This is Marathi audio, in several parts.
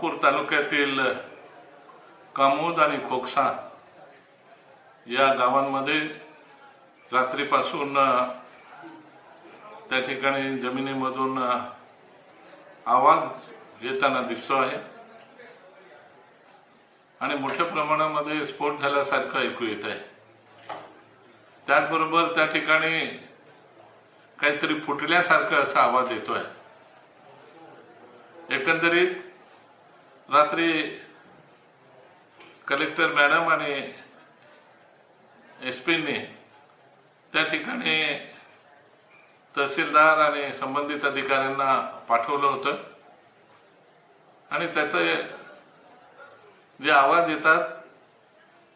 तालुक्यातील कामोद आणि खोकसा या गावांमध्ये रात्रीपासून त्या ठिकाणी जमिनीमधून आवाज येताना दिसतो आहे. आणि मोठ्या प्रमाणामध्ये स्फोट झाल्यासारखं ऐकू येत आहे. त्याचबरोबर त्या ठिकाणी काहीतरी फुटल्यासारखं असा आवाज येतो आहे एकंदरीत रात्री कलेक्टर मॅडम आणि एस पीने त्या ठिकाणी तहसीलदार आणि संबंधित अधिकाऱ्यांना पाठवलं होतं. आणि त्याचे जे आवाज येतात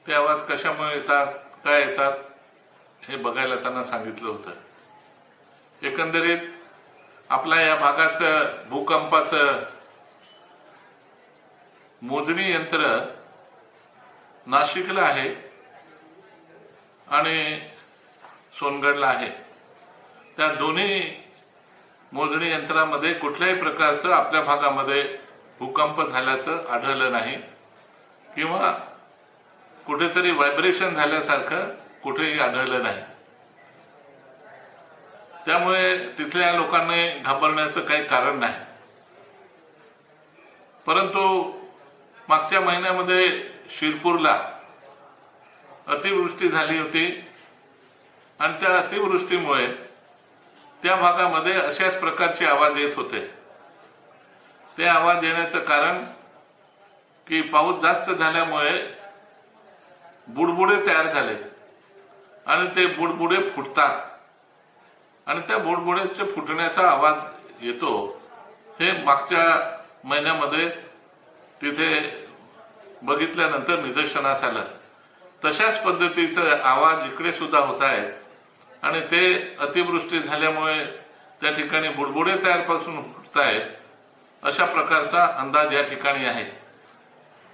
ते आवाज कशामुळे येतात काय येतात हे बघायला त्यांना सांगितलं होतं. एकंदरीत आपल्या या भागाचं भूकंपाचं मोजणी यंत्र नाशिकला आहे आणि सोनगडला आहे. त्या दोन्ही मोजणी यंत्रामध्ये कुठल्याही प्रकारचं आपल्या भागामध्ये भूकंप झाल्याचं आढळलं नाही किंवा कुठेतरी व्हायब्रेशन झाल्यासारखं कुठेही आढळलं नाही. त्यामुळे तिथल्या लोकांनी घाबरण्याचं काही कारण नाही. परंतु मागच्या महिन्यामध्ये शिरपूरला अतिवृष्टी झाली होती. आणि त्या अतिवृष्टीमुळे त्या भागामध्ये अशाच प्रकारचे आवाज येत होते. ते आवाज येण्याचं कारण की पाऊस जास्त झाल्यामुळे बुडबुडे तयार झाले आणि ते बुडबुडे फुटतात. आणि त्या बुडबुड्याच्या फुटण्याचा आवाज येतो हे मागच्या महिन्यामध्ये तिथे बघितल्यानंतर निदर्शनास आलं. तशाच पद्धतीचा आवाज इकडे सुद्धा होत आहे. आणि ते अतिवृष्टी झाल्यामुळे त्या ठिकाणी बुडबुडे तयारपासून फुटत आहेत. अशा प्रकारचा अंदाज या ठिकाणी आहे.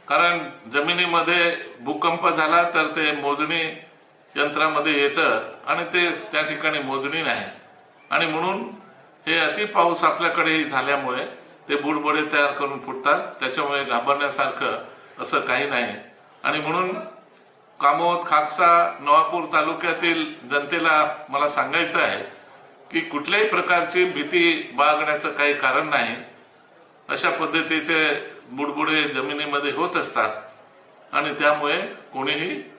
कारण जमिनीमध्ये भूकंप झाला तर ते मोजणी यंत्रामध्ये येतं आणि ते त्या ठिकाणी मोजणी नाही. आणि म्हणून हे अति पाऊस आपल्याकडेही झाल्यामुळे ते बुडबुडे तयार करून फुटतात. त्याच्यामुळे घाबरण्यासारखं असं काही नाही. आणि म्हणून कामोद खाकसा नवापूर तालुक्यातील जनतेला मला सांगायचं आहे की कुठल्याही प्रकारची भीती बाळगण्याचं काही कारण नाही. अशा पद्धतीचे बुडबुडे जमिनीमध्ये होत असतात. आणि त्यामुळे कोणीही